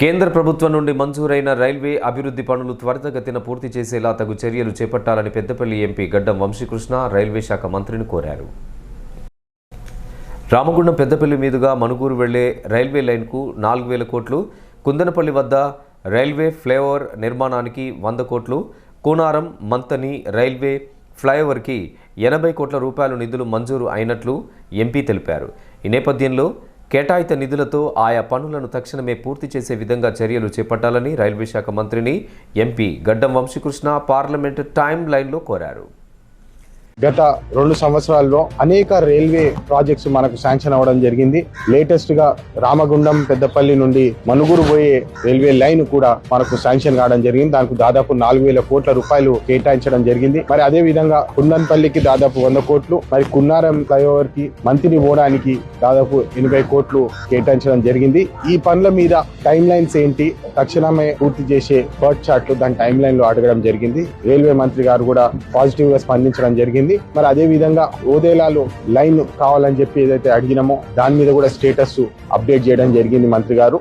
కేంద్ర ప్రభుత్వం నుండి మంజూరైన రైల్వే అభివృద్ధి పనులు త్వరితగతిన పూర్తి చేసేలా తగు చర్యలు చేపట్టాలని పెద్దపల్లి ఎంపీ గడ్డం వంశీకృష్ణ రైల్వే శాఖ మంత్రిని కోరారు. రామగుండం పెద్దపల్లి మీదుగా మణుగూరు వెళ్ళే రైల్వే లైన్కు నాలుగు వేల కోట్లు కుందనపల్లి వద్ద రైల్వే ఫ్లైఓవర్ నిర్మాణానికి వంద కోట్లు కూనారం మంతని రైల్వే ఫ్లైఓవర్కి ఎనభై కోట్ల రూపాయల నిధులు మంజూరు అయినట్లు ఎంపీ తెలిపారు. ఈ నేపథ్యంలో కేటాయిత నిధులతో ఆయా పనులను తక్షణమే పూర్తి చేసే విధంగా చర్యలు చేపట్టాలని రైల్వే శాఖ మంత్రిని ఎంపీ గడ్డం వంశీకృష్ణ పార్లమెంటు టైం లైన్లో కోరారు. గత రెండు సంవత్సరాల్లో అనేక రైల్వే ప్రాజెక్ట్స్ మనకు శాంక్షన్ అవ్వడం జరిగింది. లేటెస్ట్గా రామగుండం పెద్దపల్లి నుండి మనుగురు పోయే రైల్వే లైన్ కూడా మనకు శాంక్షన్ కావడం జరిగింది. దానికి దాదాపు నాలుగు వేల కోట్ల రూపాయలు కేటాయించడం జరిగింది. మరి అదే విధంగా కుందన్పల్లికి దాదాపు వంద కోట్లు మరి కున్నారం ఫ్లైఓవర్కి మంత్రిని పోవడానికి దాదాపు ఎనభై కోట్లు కేటాయించడం జరిగింది. ఈ పనుల మీద టైం లైన్స్ ఏంటి? తక్షణమే పూర్తి చేసే బర్డ్ చార్ట్లు దాని టైం లైన్లో అడగడం జరిగింది. రైల్వే మంత్రి గారు కూడా పాజిటివ్గా స్పందించడం జరిగింది. మరి అదే విధంగా ఓదేలాలో లైన్ కావాలని చెప్పి ఏదైతే అడిగినామో దాని మీద కూడా స్టేటస్ అప్డేట్ చేయడం జరిగింది మంత్రి గారు.